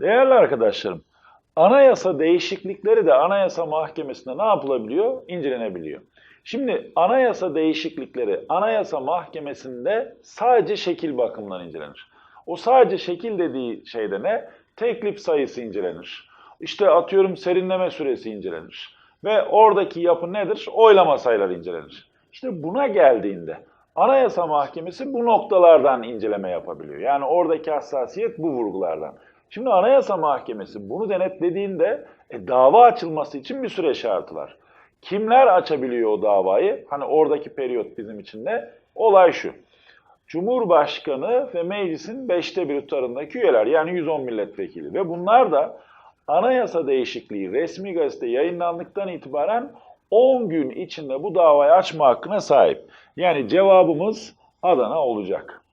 Değerli arkadaşlarım, anayasa değişiklikleri de Anayasa Mahkemesi'nde ne yapılabiliyor? İncelenebiliyor. Şimdi anayasa değişiklikleri Anayasa Mahkemesi'nde sadece şekil bakımından incelenir. O sadece şekil dediği şeyde ne? Teklif sayısı incelenir. İşte atıyorum serinleme süresi incelenir. Ve oradaki yapı nedir? Oylama sayıları incelenir. İşte buna geldiğinde Anayasa Mahkemesi bu noktalardan inceleme yapabiliyor. Yani oradaki hassasiyet bu vurgulardan. Şimdi Anayasa Mahkemesi bunu denetlediğinde e, dava açılması için bir süre şartı var. Kimler açabiliyor o davayı? Hani oradaki periyot bizim için ne? Olay şu. Cumhurbaşkanı ve meclisin beşte bir tutarındaki üyeler yani 110 milletvekili ve bunlar da anayasa değişikliği resmi gazete yayınlandıktan itibaren 10 gün içinde bu davayı açma hakkına sahip. Yani cevabımız Adana olacak.